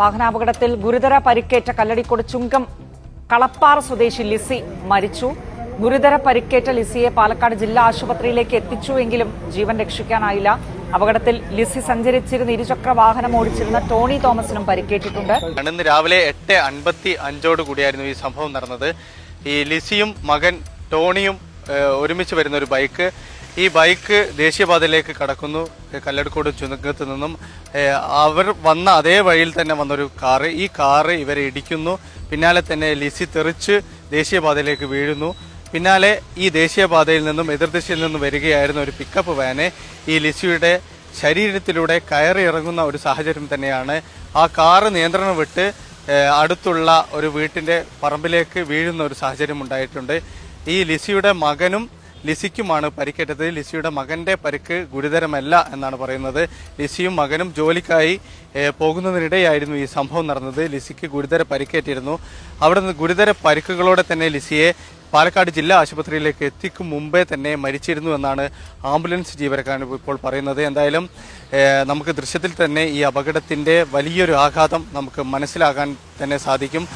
വാഹനാപകടത്തിൽ ഗുരുതര പരിക്കേറ്റ കല്ലടിക്കോട് ചുങ്കം കളപ്പാറ സ്വദേശി ലിസി മരിച്ചു. ഗുരുതര പരിക്കേറ്റ ലിസിയെ പാലക്കാട് ജില്ലാ ആശുപത്രിയിലേക്ക് എത്തിച്ചുവെങ്കിലും ജീവൻ രക്ഷിക്കാനായില്ല. അപകടത്തിൽ ലിസി സഞ്ചരിച്ചിരുന്ന ഇരുചക്ര വാഹനം ഓടിച്ചിരുന്ന ടോണി തോമസിനും പരിക്കേറ്റിട്ടുണ്ട്. ഇന്ന് രാവിലെ എട്ട് അൻപത്തി അഞ്ചോട് കൂടിയായിരുന്നു ഈ സംഭവം നടന്നത്. ഈ ലിസിയും മകൻ ടോണിയും ഒരുമിച്ച് വരുന്ന ഒരു ബൈക്ക് ഈ ബൈക്ക് ദേശീയപാതയിലേക്ക് കടക്കുന്നു. കല്ലടക്കോട് ചുനക്കത്ത് നിന്നും. അവർ വന്ന അതേ വഴിയിൽ തന്നെ വന്നൊരു കാറ്. ഈ കാറ് ഇവരെ ഇടിക്കുന്നു. പിന്നാലെ തന്നെ ലിസി തെറിച്ച് ദേശീയപാതയിലേക്ക് വീഴുന്നു. പിന്നാലെ ഈ ദേശീയപാതയിൽ നിന്നും എതിർദിശയിൽ നിന്നും വരികയായിരുന്ന ഒരു പിക്കപ്പ് വാന് ഈ ലിസിയുടെ ശരീരത്തിലൂടെ കയറി ഇറങ്ങുന്ന ഒരു സാഹചര്യം തന്നെയാണ്. ആ കാറ് നിയന്ത്രണം വിട്ട് അടുത്തുള്ള ഒരു വീട്ടിന്റെ പറമ്പിലേക്ക് വീഴുന്ന ഒരു സാഹചര്യം ഉണ്ടായിട്ടുണ്ട്. ഈ ലിസിയുടെ മകനും ലിസിക്കുമാണ് പരിക്കേറ്റത്. ലിസിയുടെ മകന്റെ പരിക്ക് ഗുരുതരമല്ല എന്നാണ് പറയുന്നത്. ലിസിയും മകനും ജോലിക്കായി പോകുന്നതിനിടെയായിരുന്നു ഈ സംഭവം നടന്നത്. ലിസിക്ക് ഗുരുതര പരിക്കേറ്റിരുന്നു. അവിടെ നിന്ന് ഗുരുതര പരിക്കുകളോടെ തന്നെ ലിസിയെ പാലക്കാട് ജില്ലാ ആശുപത്രിയിലേക്ക് എത്തിക്കും മുമ്പേ തന്നെ മരിച്ചിരുന്നു എന്നാണ് ആംബുലൻസ് ജീവനക്കാരൻ ഇപ്പോൾ പറയുന്നത്. എന്തായാലും നമുക്ക് ദൃശ്യത്തിൽ തന്നെ ഈ അപകടത്തിന്റെ വലിയൊരു ആഘാതം നമുക്ക് മനസ്സിലാക്കാൻ തന്നെ സാധിക്കും.